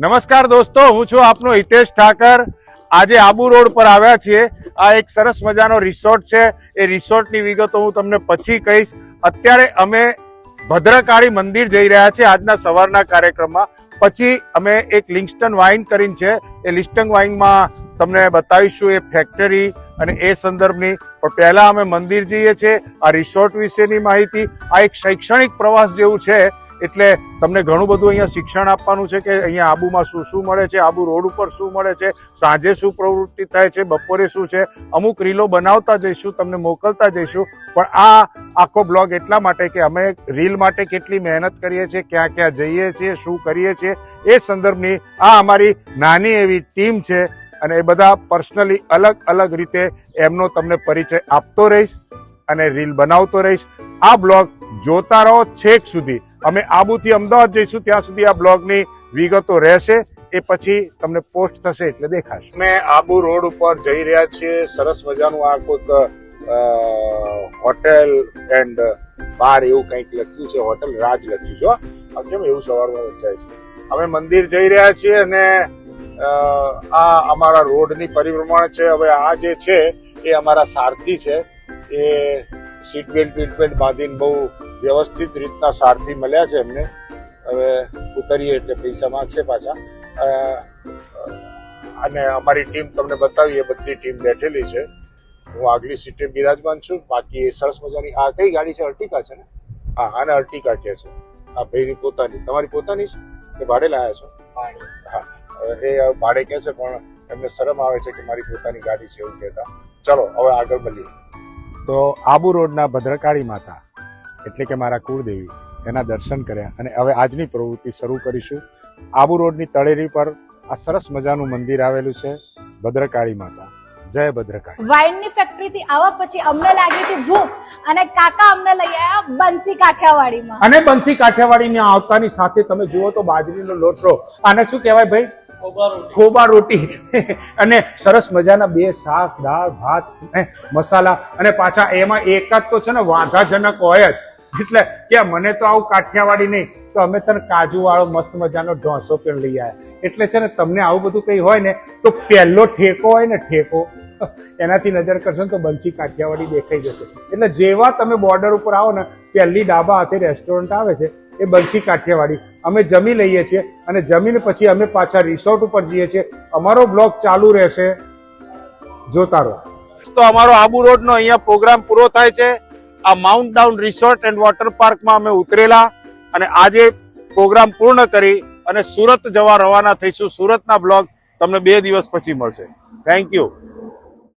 નમસ્કાર દોસ્તો, હું છું આપનો હિતેશ ઠાકર. આજે આબુ રોડ પર આવ્યા છીએ. આ એક સરસ મજાનો રિસોર્ટ છે. એ રિસોર્ટની વિગતો હું તમને પછી કહીશ. અત્યારે અમે ભદ્રકાળી મંદિર જઈ રહ્યા છીએ આજના સવારના કાર્યક્રમમાં. પછી અમે એક લિંગસ્ટન વાઇન કરીને છે. એ લિસ્ટન વાઇનમાં તમને બતાવીશું એ ફેક્ટરી અને એ સંદર્ભની. પણ પહેલા અમે મંદિર જઈએ છીએ. આ રિસોર્ટ વિશેની માહિતી. આ એક શૈક્ષણિક પ્રવાસ જેવું છે. એટલે તમને ઘણું બધું અહીંયા શિક્ષણ આપવાનું છે કે અહીંયા આબુમાં શું શું મળે છે, આબુ રોડ ઉપર શું મળે છે, સાંજે શું પ્રવૃત્તિ થાય છે, બપોરે શું છે, અમુક રીલો બનાવતા જઈશું, તમને મોકલતા જઈશું, પણ આ આખો બ્લોગ એટલા માટે કે અમે રીલ માટે કેટલી મહેનત કરીએ છીએ, ક્યાં ક્યાં જઈએ છીએ, શું કરીએ છીએ, એ સંદર્ભની આ અમારી નાની એવી ટીમ છે અને એ બધા પર્સનલી અલગ અલગ રીતે એમનો તમને પરિચય આપતો રહીશ અને રીલ બનાવતો રહીશ. આ બ્લોગ જોતા રહો છેક સુધી. અમે આબુથી અમદાવાદ જઈશું, ત્યાં સુધી આ બ્લોગની વિગતો રહેશે, એ પછી તમને પોસ્ટ થશે એટલે દેખાશે. અમે આબુ રોડ ઉપર જઈ રહ્યા છીએ, સરસ મજાનું આ કોઈક હોટેલ એન્ડ બાર એવું કંઈક લખ્યું છે, હોટેલ રાજ લખ્યું છે. કેમ એવું સવારમાં વંચાય છે? અમે મંદિર જઈ રહ્યા છીએ અને આ અમારા રોડની પરિભ્રમણ છે. હવે આ જે છે, એ અમારા સારથી છે. એ સીટ બેલ્ટ, બીટ બેલ્ટ બાંધીને બહુ વ્યવસ્થિત રીતના સારથી મળ્યા છે એમને. હવે ઉતરીએ એટલે પૈસા માગશે પાછા. અને અમારી ટીમ તમને બતાવી એ બધી ટીમ બેઠેલી છે. હું આગલી સીટે બિરાજમાન છું. બાકી એ સરસ મજાની આ કઈ ગાડી છે? અર્ટિકા છે ને? હા આને અર્ટિકા કહે છે. આ ભાઈની પોતાની. તમારી પોતાની છે કે ભાડે લાયા છો? હા હવે એ ભાડે કહે છે પણ એમને શરમ આવે છે કે મારી પોતાની ગાડી છે એવું કહેતા. ચલો હવે આગળ મળીએ. તો આબુ રોડના ભદ્રકાળી માતા. એટલે કે મારા કુળદેવી એના દર્શન કર્યા અને હવે આજની પ્રવૃત્તિ શરૂ કરીશું. આબુ રોડની તળેરી પર આ સરસ મજાનું મંદિર આવેલું છે ભદ્રકાળી માતા. જય ભદ્રકાળી. વાઇનની ફેક્ટરીથી આવા પછી અમને લાગી હતી ભૂખ અને કાકા અમને લઈ આવ્યા બંસી કાઠિયાવાડીમાં. અને બંસી કાઠિયાવાડીની આવતાની સાથે તમે જુઓ તો બાજરીનો લોટરો આને શું કહેવાય ભાઈ? ખોબા રોટી. અને સરસ મજાના બે શાક દાળ ભાત મસાલા. અને પાછા એમાં એકાદ તો છે ને વાંધાજનક હોય જ. એટલે કે મને તો આવું કાઠિયાવાડી નહીં, તો અમે તને કાજુ વાળો મસ્ત મજાનો ઢોસો પણ લઈ આવ્યા. એટલે છે ને, તમને આવું બધું કઈ હોય ને, તો પહેલો ઠેકો હોય ને, ઠેકો, એનાથી નજર કરશો ને તો બંસી કાઠિયાવાડી દેખાઈ જશે. એટલે જેવા તમે બોર્ડર ઉપર આવો ને, પહેલી ડાબા હાથે રેસ્ટોરન્ટ આવે છે, એ બંસી કાઠિયાવાડી. અમે જમી લઈએ છીએ અને જમીને પછી અમે પાછા રિસોર્ટ ઉપર જઈએ છીએ. અમારો બ્લોગ ચાલુ રહેશે. જોતા રહો. તો અમારો આબુ રોડ નો અહીંયા પ્રોગ્રામ પૂરો થાય છે. આ mount down resort and water પાર્કમાં અમે ઉતરેલા અને આજે પ્રોગ્રામ પૂર્ણ કરી અને સુરત જવા રવાના થઈશું. સુરતના બ્લોગ તમને બે દિવસ પછી મળશે. Thank you